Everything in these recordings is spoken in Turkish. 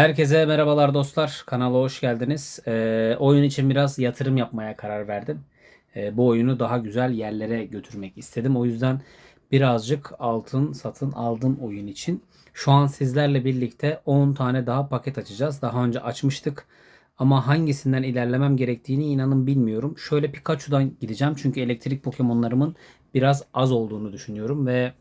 Herkese merhabalar dostlar. Kanala hoş geldiniz. Ee, oyun için biraz yatırım yapmaya karar verdim. Ee, bu oyunu daha güzel yerlere götürmek istedim. O yüzden birazcık altın satın aldım oyun için. Şu an sizlerle birlikte 10 tane daha paket açacağız. Daha önce açmıştık. Ama hangisinden ilerlemem gerektiğini inanın bilmiyorum. Şöyle Pikachu'dan gideceğim. Çünkü elektrik Pokemon'larımın biraz az olduğunu düşünüyorum. Ve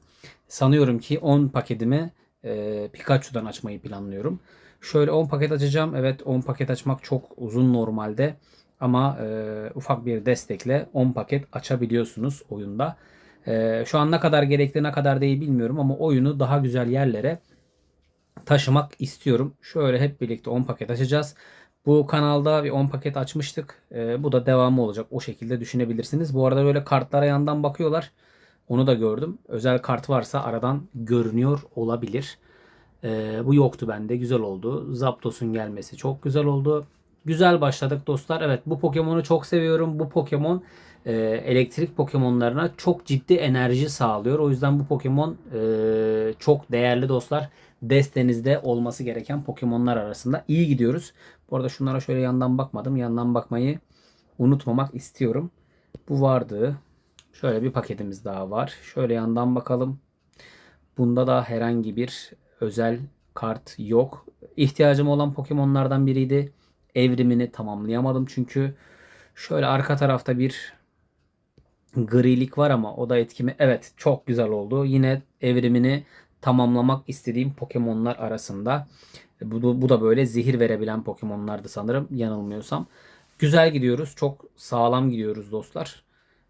sanıyorum ki 10 paketimi e, Pikachu'dan açmayı planlıyorum. Şöyle 10 paket açacağım. Evet 10 paket açmak çok uzun normalde. Ama e, ufak bir destekle 10 paket açabiliyorsunuz oyunda. E, şu an ne kadar gerekli ne kadar değil bilmiyorum ama oyunu daha güzel yerlere taşımak istiyorum. Şöyle hep birlikte 10 paket açacağız. Bu kanalda bir 10 paket açmıştık. E, bu da devamı olacak. O şekilde düşünebilirsiniz. Bu arada böyle kartlara yandan bakıyorlar. Onu da gördüm. Özel kart varsa aradan görünüyor olabilir. Ee, bu yoktu bende. Güzel oldu. Zapdos'un gelmesi çok güzel oldu. Güzel başladık dostlar. Evet bu Pokemon'u çok seviyorum. Bu Pokemon e, elektrik Pokemon'larına çok ciddi enerji sağlıyor. O yüzden bu Pokemon e, çok değerli dostlar. Destenizde olması gereken Pokemon'lar arasında. iyi gidiyoruz. Bu arada şunlara şöyle yandan bakmadım. Yandan bakmayı unutmamak istiyorum. Bu vardı. Şöyle bir paketimiz daha var. Şöyle yandan bakalım. Bunda da herhangi bir özel kart yok. İhtiyacım olan Pokemon'lardan biriydi. Evrimini tamamlayamadım çünkü şöyle arka tarafta bir grilik var ama o da etkimi evet çok güzel oldu. Yine evrimini tamamlamak istediğim Pokemon'lar arasında. Bu, bu da böyle zehir verebilen Pokemon'lardı sanırım yanılmıyorsam. Güzel gidiyoruz. Çok sağlam gidiyoruz dostlar.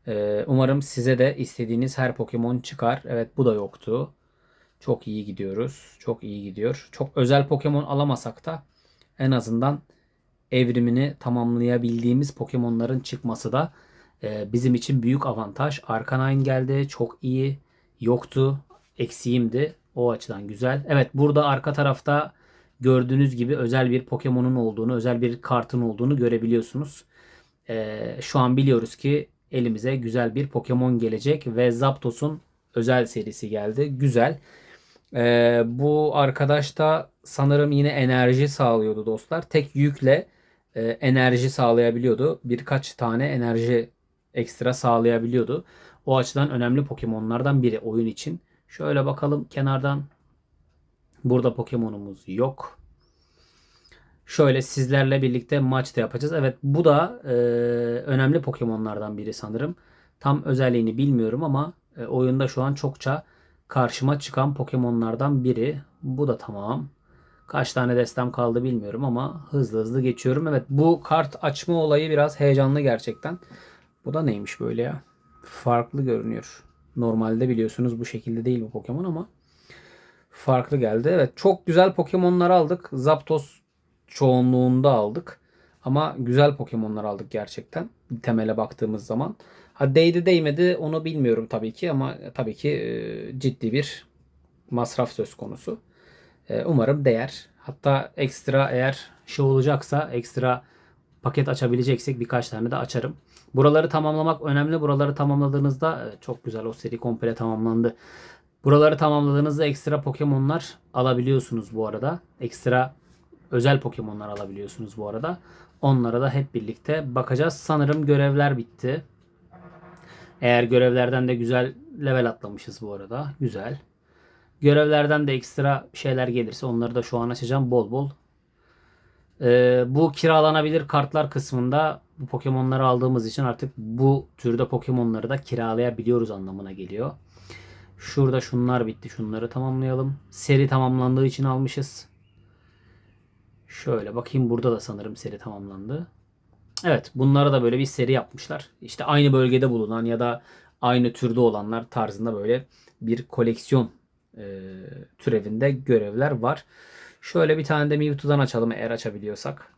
Ee, umarım size de istediğiniz her Pokemon çıkar. Evet bu da yoktu. Çok iyi gidiyoruz. Çok iyi gidiyor. Çok özel Pokemon alamasak da en azından evrimini tamamlayabildiğimiz Pokemon'ların çıkması da e, bizim için büyük avantaj. Arcanine geldi. Çok iyi. Yoktu. Eksiğimdi. O açıdan güzel. Evet burada arka tarafta gördüğünüz gibi özel bir Pokemon'un olduğunu, özel bir kartın olduğunu görebiliyorsunuz. E, şu an biliyoruz ki elimize güzel bir Pokemon gelecek ve Zapdos'un özel serisi geldi. Güzel. Ee, bu arkadaş da sanırım yine enerji sağlıyordu dostlar. Tek yükle e, enerji sağlayabiliyordu. Birkaç tane enerji ekstra sağlayabiliyordu. O açıdan önemli Pokemon'lardan biri oyun için. Şöyle bakalım kenardan. Burada Pokemon'umuz yok. Şöyle sizlerle birlikte maçta yapacağız. Evet bu da e, önemli Pokemon'lardan biri sanırım. Tam özelliğini bilmiyorum ama e, oyunda şu an çokça karşıma çıkan Pokemon'lardan biri. Bu da tamam. Kaç tane destem kaldı bilmiyorum ama hızlı hızlı geçiyorum. Evet bu kart açma olayı biraz heyecanlı gerçekten. Bu da neymiş böyle ya? Farklı görünüyor. Normalde biliyorsunuz bu şekilde değil bu Pokemon ama farklı geldi. Evet çok güzel Pokemon'lar aldık. Zapdos çoğunluğunda aldık. Ama güzel Pokemon'lar aldık gerçekten. Temele baktığımız zaman. Ha değdi değmedi onu bilmiyorum tabii ki ama tabii ki e, ciddi bir masraf söz konusu. E, umarım değer. Hatta ekstra eğer şey olacaksa ekstra paket açabileceksek birkaç tane de açarım. Buraları tamamlamak önemli. Buraları tamamladığınızda e, çok güzel o seri komple tamamlandı. Buraları tamamladığınızda ekstra Pokemon'lar alabiliyorsunuz bu arada. Ekstra özel Pokemon'lar alabiliyorsunuz bu arada. Onlara da hep birlikte bakacağız. Sanırım görevler bitti. Eğer görevlerden de güzel level atlamışız bu arada. Güzel. Görevlerden de ekstra şeyler gelirse onları da şu an açacağım bol bol. Ee, bu kiralanabilir kartlar kısmında bu Pokemon'ları aldığımız için artık bu türde Pokemon'ları da kiralayabiliyoruz anlamına geliyor. Şurada şunlar bitti. Şunları tamamlayalım. Seri tamamlandığı için almışız. Şöyle bakayım burada da sanırım seri tamamlandı. Evet bunlara da böyle bir seri yapmışlar. İşte aynı bölgede bulunan ya da aynı türde olanlar tarzında böyle bir koleksiyon e, türevinde görevler var. Şöyle bir tane de Mewtwo'dan açalım eğer açabiliyorsak.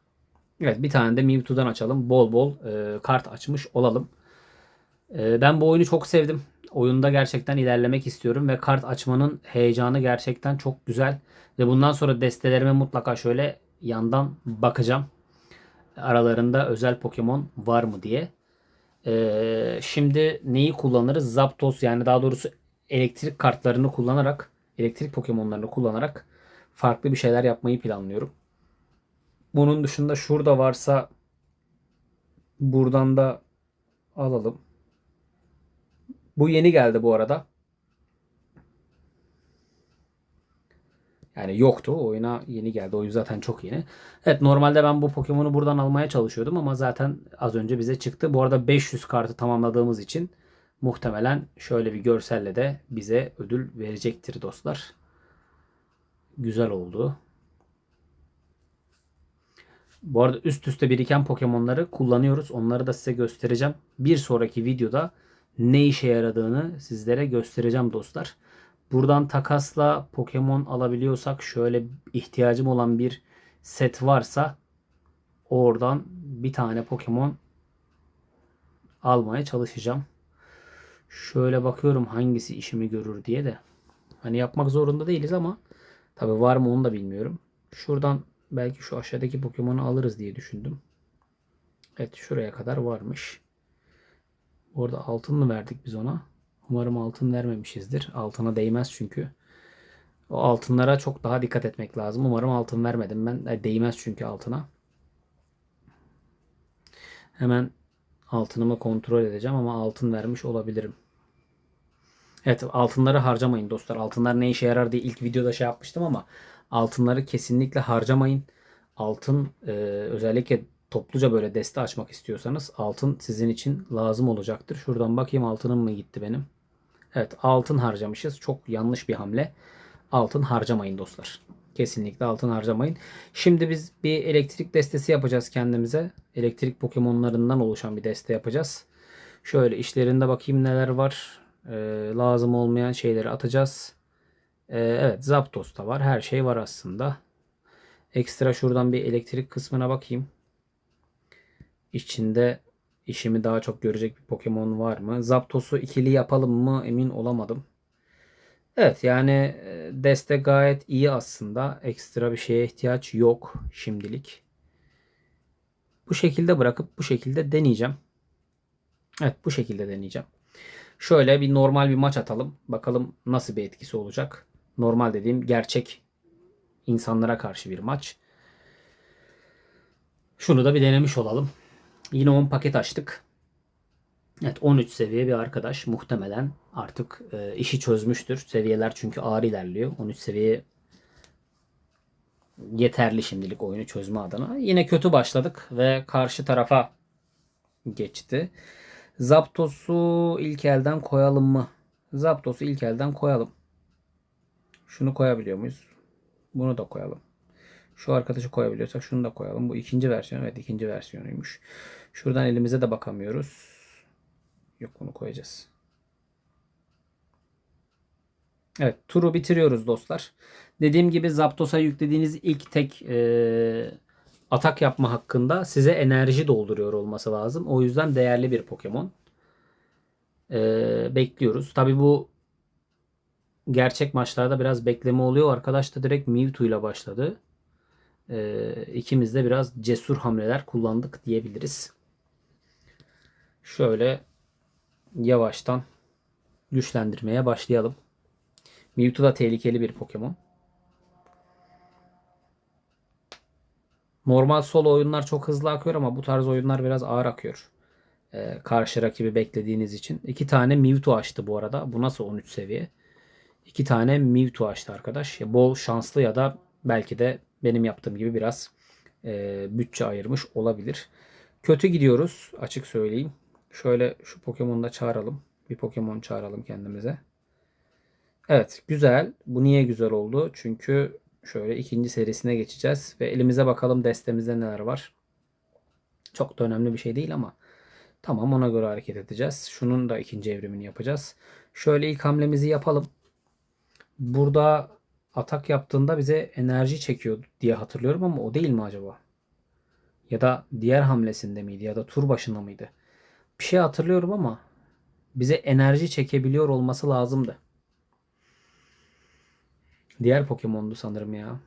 Evet bir tane de Mewtwo'dan açalım. Bol bol e, kart açmış olalım. E, ben bu oyunu çok sevdim. Oyunda gerçekten ilerlemek istiyorum ve kart açmanın heyecanı gerçekten çok güzel. Ve bundan sonra destelerime mutlaka şöyle yandan bakacağım aralarında özel Pokemon var mı diye. Ee, şimdi neyi kullanırız? Zapdos yani daha doğrusu elektrik kartlarını kullanarak elektrik Pokemon'larını kullanarak farklı bir şeyler yapmayı planlıyorum. Bunun dışında şurada varsa buradan da alalım. Bu yeni geldi bu arada. Yani yoktu. O oyuna yeni geldi. Oyun zaten çok yeni. Evet normalde ben bu Pokemon'u buradan almaya çalışıyordum ama zaten az önce bize çıktı. Bu arada 500 kartı tamamladığımız için muhtemelen şöyle bir görselle de bize ödül verecektir dostlar. Güzel oldu. Bu arada üst üste biriken Pokemon'ları kullanıyoruz. Onları da size göstereceğim. Bir sonraki videoda ne işe yaradığını sizlere göstereceğim dostlar. Buradan takasla Pokemon alabiliyorsak şöyle ihtiyacım olan bir set varsa oradan bir tane Pokemon almaya çalışacağım. Şöyle bakıyorum hangisi işimi görür diye de. Hani yapmak zorunda değiliz ama tabi var mı onu da bilmiyorum. Şuradan belki şu aşağıdaki Pokemon'u alırız diye düşündüm. Evet şuraya kadar varmış. Orada altın mı verdik biz ona? Umarım altın vermemişizdir. Altına değmez çünkü. O altınlara çok daha dikkat etmek lazım. Umarım altın vermedim ben. Değmez çünkü altına. Hemen altınımı kontrol edeceğim ama altın vermiş olabilirim. Evet altınları harcamayın dostlar. Altınlar ne işe yarar diye ilk videoda şey yapmıştım ama altınları kesinlikle harcamayın. Altın e, özellikle topluca böyle deste açmak istiyorsanız altın sizin için lazım olacaktır. Şuradan bakayım altınım mı gitti benim. Evet altın harcamışız. Çok yanlış bir hamle. Altın harcamayın dostlar. Kesinlikle altın harcamayın. Şimdi biz bir elektrik destesi yapacağız kendimize. Elektrik Pokemon'larından oluşan bir deste yapacağız. Şöyle işlerinde bakayım neler var. Ee, lazım olmayan şeyleri atacağız. Ee, evet Zapdos da var. Her şey var aslında. Ekstra şuradan bir elektrik kısmına bakayım. İçinde işimi daha çok görecek bir Pokemon var mı? Zapdos'u ikili yapalım mı emin olamadım. Evet yani e, deste gayet iyi aslında. Ekstra bir şeye ihtiyaç yok şimdilik. Bu şekilde bırakıp bu şekilde deneyeceğim. Evet bu şekilde deneyeceğim. Şöyle bir normal bir maç atalım. Bakalım nasıl bir etkisi olacak. Normal dediğim gerçek insanlara karşı bir maç. Şunu da bir denemiş olalım. Yine 10 paket açtık. Evet 13 seviye bir arkadaş muhtemelen artık e, işi çözmüştür. Seviyeler çünkü ağır ilerliyor. 13 seviye yeterli şimdilik oyunu çözme adına. Yine kötü başladık ve karşı tarafa geçti. Zapdos'u ilk elden koyalım mı? Zapdos'u ilk elden koyalım. Şunu koyabiliyor muyuz? Bunu da koyalım. Şu arkadaşı koyabiliyorsak şunu da koyalım. Bu ikinci versiyon. Evet ikinci versiyonuymuş. Şuradan elimize de bakamıyoruz. Yok bunu koyacağız. Evet turu bitiriyoruz dostlar. Dediğim gibi Zapdos'a yüklediğiniz ilk tek e, atak yapma hakkında size enerji dolduruyor olması lazım. O yüzden değerli bir Pokemon. E, bekliyoruz. Tabi bu gerçek maçlarda biraz bekleme oluyor. Arkadaş da direkt Mewtwo ile başladı. E, ikimiz de biraz cesur hamleler kullandık diyebiliriz. Şöyle yavaştan güçlendirmeye başlayalım. Mewtwo da tehlikeli bir Pokemon. Normal solo oyunlar çok hızlı akıyor ama bu tarz oyunlar biraz ağır akıyor. Ee, karşı rakibi beklediğiniz için. İki tane Mewtwo açtı bu arada. Bu nasıl 13 seviye? İki tane Mewtwo açtı arkadaş. Ya bol şanslı ya da belki de benim yaptığım gibi biraz e, bütçe ayırmış olabilir. Kötü gidiyoruz açık söyleyeyim. Şöyle şu Pokemon'u da çağıralım. Bir Pokemon çağıralım kendimize. Evet güzel. Bu niye güzel oldu? Çünkü şöyle ikinci serisine geçeceğiz. Ve elimize bakalım destemizde neler var. Çok da önemli bir şey değil ama. Tamam ona göre hareket edeceğiz. Şunun da ikinci evrimini yapacağız. Şöyle ilk hamlemizi yapalım. Burada atak yaptığında bize enerji çekiyor diye hatırlıyorum ama o değil mi acaba? Ya da diğer hamlesinde miydi ya da tur başında mıydı? Bir şey hatırlıyorum ama bize enerji çekebiliyor olması lazımdı. Diğer Pokemon'du sanırım ya.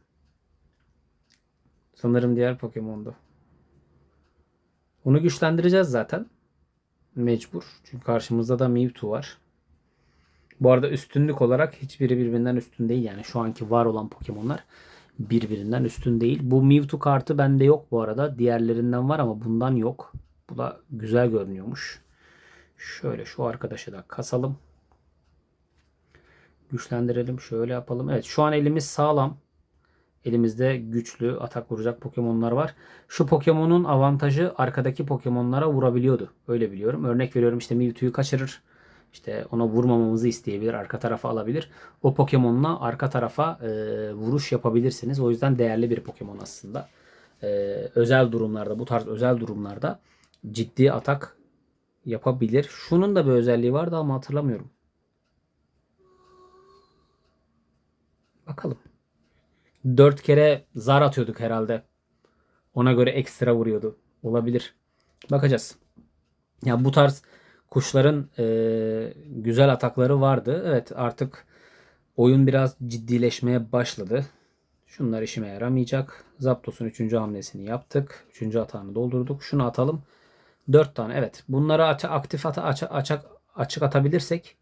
Sanırım diğer Pokemon'du. Onu güçlendireceğiz zaten. Mecbur. Çünkü karşımızda da Mewtwo var. Bu arada üstünlük olarak hiçbiri birbirinden üstün değil. Yani şu anki var olan Pokemon'lar birbirinden üstün değil. Bu Mewtwo kartı bende yok bu arada. Diğerlerinden var ama bundan yok. Bu da güzel görünüyormuş. Şöyle şu arkadaşı da kasalım. Güçlendirelim. Şöyle yapalım. Evet şu an elimiz sağlam. Elimizde güçlü atak vuracak Pokemon'lar var. Şu Pokemon'un avantajı arkadaki Pokemon'lara vurabiliyordu. Öyle biliyorum. Örnek veriyorum işte Mewtwo'yu kaçırır. İşte ona vurmamamızı isteyebilir. Arka tarafa alabilir. O Pokemon'la arka tarafa e, vuruş yapabilirsiniz. O yüzden değerli bir Pokemon aslında. E, özel durumlarda bu tarz özel durumlarda ciddi atak yapabilir. Şunun da bir özelliği vardı ama hatırlamıyorum. Bakalım. 4 kere zar atıyorduk herhalde. Ona göre ekstra vuruyordu. Olabilir. Bakacağız. Ya bu tarz kuşların e, güzel atakları vardı. Evet artık oyun biraz ciddileşmeye başladı. Şunlar işime yaramayacak. Zapdos'un 3. hamlesini yaptık. 3. atağını doldurduk. Şunu atalım. 4 tane evet. Bunları aç- aktif ata aç- açık açık atabilirsek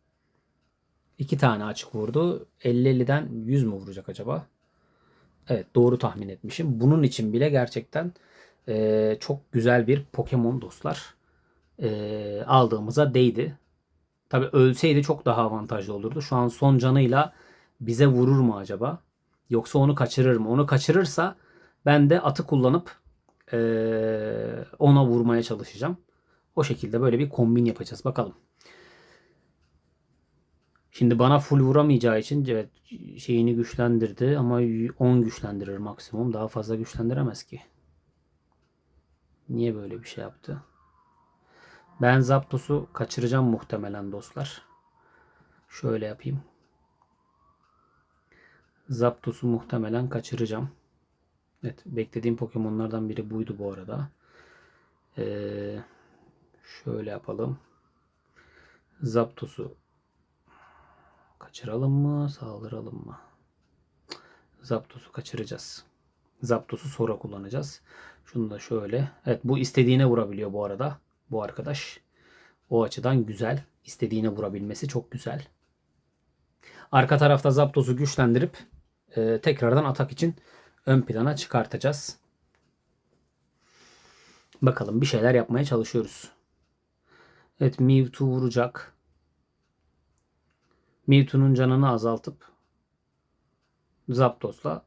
2 tane açık vurdu. 50-50'den 100 mü vuracak acaba? Evet doğru tahmin etmişim. Bunun için bile gerçekten e, çok güzel bir Pokemon dostlar. E, aldığımıza değdi. Tabi ölseydi çok daha avantajlı olurdu. Şu an son canıyla bize vurur mu acaba? Yoksa onu kaçırır mı? Onu kaçırırsa ben de atı kullanıp e, ona vurmaya çalışacağım. O şekilde böyle bir kombin yapacağız. Bakalım. Şimdi bana full vuramayacağı için evet şeyini güçlendirdi ama 10 güçlendirir maksimum. Daha fazla güçlendiremez ki. Niye böyle bir şey yaptı? Ben Zapdos'u kaçıracağım muhtemelen dostlar. Şöyle yapayım. Zapdos'u muhtemelen kaçıracağım. Evet beklediğim Pokemon'lardan biri buydu bu arada. Ee, şöyle yapalım. Zapdos'u Kaçıralım mı? Saldıralım mı? Zapdos'u kaçıracağız. Zapdos'u sonra kullanacağız. Şunu da şöyle. Evet bu istediğine vurabiliyor bu arada. Bu arkadaş. O açıdan güzel. İstediğine vurabilmesi çok güzel. Arka tarafta Zapdos'u güçlendirip e, tekrardan atak için ön plana çıkartacağız. Bakalım bir şeyler yapmaya çalışıyoruz. Evet Mewtwo vuracak. Mewtwo'nun canını azaltıp Zapdos'la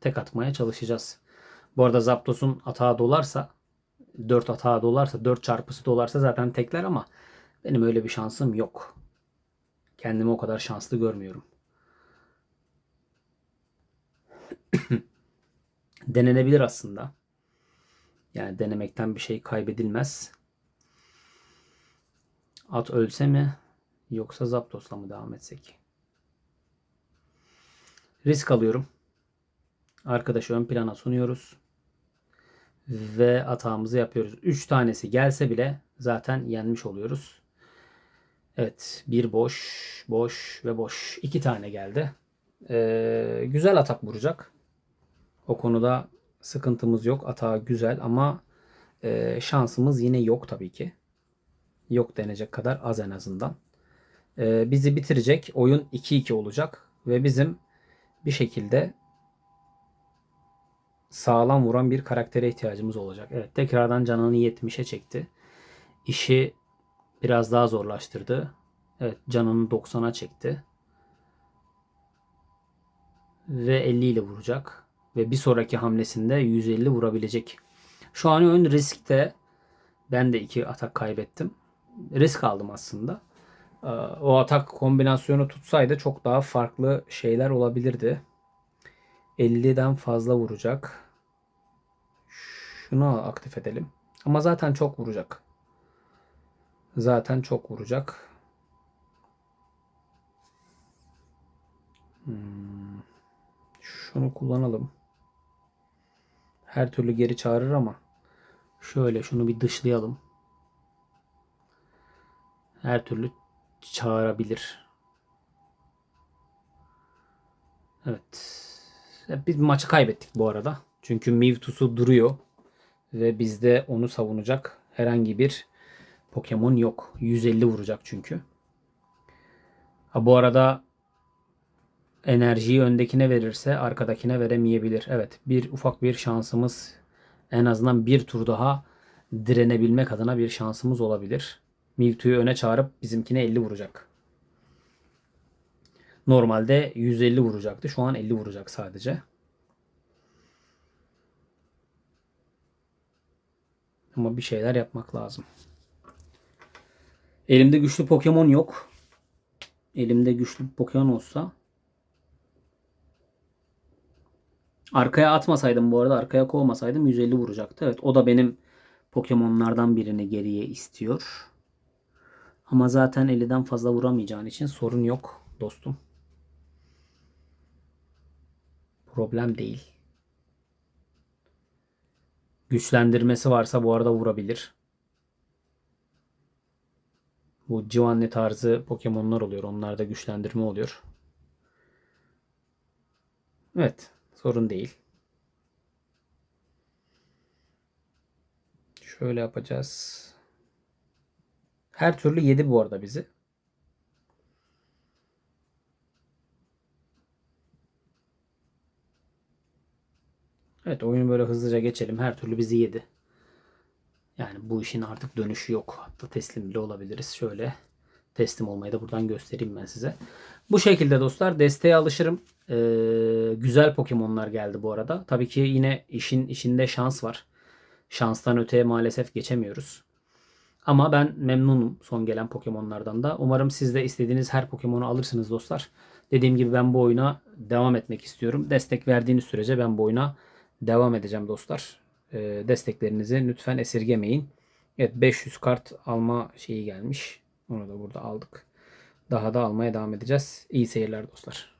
tek atmaya çalışacağız. Bu arada Zapdos'un atağı dolarsa 4 atağı dolarsa 4 çarpısı dolarsa zaten tekler ama benim öyle bir şansım yok. Kendimi o kadar şanslı görmüyorum. Denenebilir aslında. Yani denemekten bir şey kaybedilmez. At ölse mi Yoksa Zapdos'la mı devam etsek? Risk alıyorum. Arkadaşı ön plana sunuyoruz. Ve atağımızı yapıyoruz. 3 tanesi gelse bile zaten yenmiş oluyoruz. Evet. Bir boş, boş ve boş. 2 tane geldi. Ee, güzel atak vuracak. O konuda sıkıntımız yok. Atağı güzel ama e, şansımız yine yok tabii ki. Yok denecek kadar az en azından e, bizi bitirecek. Oyun 2-2 olacak ve bizim bir şekilde sağlam vuran bir karaktere ihtiyacımız olacak. Evet tekrardan canını 70'e çekti. İşi biraz daha zorlaştırdı. Evet canını 90'a çekti. Ve 50 ile vuracak. Ve bir sonraki hamlesinde 150 vurabilecek. Şu an ön riskte ben de iki atak kaybettim. Risk aldım aslında. Ee, o atak kombinasyonu tutsaydı çok daha farklı şeyler olabilirdi. 50'den fazla vuracak. Şunu aktif edelim. Ama zaten çok vuracak. Zaten çok vuracak. Hmm. Şunu kullanalım. Her türlü geri çağırır ama şöyle şunu bir dışlayalım. Her türlü çağırabilir. Evet. Biz maçı kaybettik bu arada. Çünkü Mewtwo'su duruyor. Ve bizde onu savunacak herhangi bir Pokemon yok. 150 vuracak çünkü. Ha bu arada enerjiyi öndekine verirse arkadakine veremeyebilir. Evet bir ufak bir şansımız en azından bir tur daha direnebilmek adına bir şansımız olabilir. Mewtwo'yu öne çağırıp bizimkine 50 vuracak. Normalde 150 vuracaktı. Şu an 50 vuracak sadece. Ama bir şeyler yapmak lazım. Elimde güçlü Pokemon yok. Elimde güçlü Pokemon olsa Arkaya atmasaydım bu arada arkaya kovmasaydım 150 vuracaktı. Evet o da benim Pokemon'lardan birini geriye istiyor. Ama zaten 50'den fazla vuramayacağın için sorun yok dostum. Problem değil. Güçlendirmesi varsa bu arada vurabilir. Bu Giovanni tarzı Pokemon'lar oluyor. Onlarda güçlendirme oluyor. Evet. Sorun değil. Şöyle yapacağız. Her türlü yedi bu arada bizi. Evet oyunu böyle hızlıca geçelim. Her türlü bizi yedi. Yani bu işin artık dönüşü yok. Hatta teslim bile olabiliriz. Şöyle teslim olmayı da buradan göstereyim ben size. Bu şekilde dostlar desteğe alışırım. Ee, güzel Pokemon'lar geldi bu arada. Tabii ki yine işin işinde şans var. Şanstan öteye maalesef geçemiyoruz. Ama ben memnunum son gelen Pokemon'lardan da. Umarım siz de istediğiniz her Pokemon'u alırsınız dostlar. Dediğim gibi ben bu oyuna devam etmek istiyorum. Destek verdiğiniz sürece ben bu oyuna devam edeceğim dostlar. Ee, desteklerinizi lütfen esirgemeyin. Evet 500 kart alma şeyi gelmiş. Onu da burada aldık. Daha da almaya devam edeceğiz. İyi seyirler dostlar.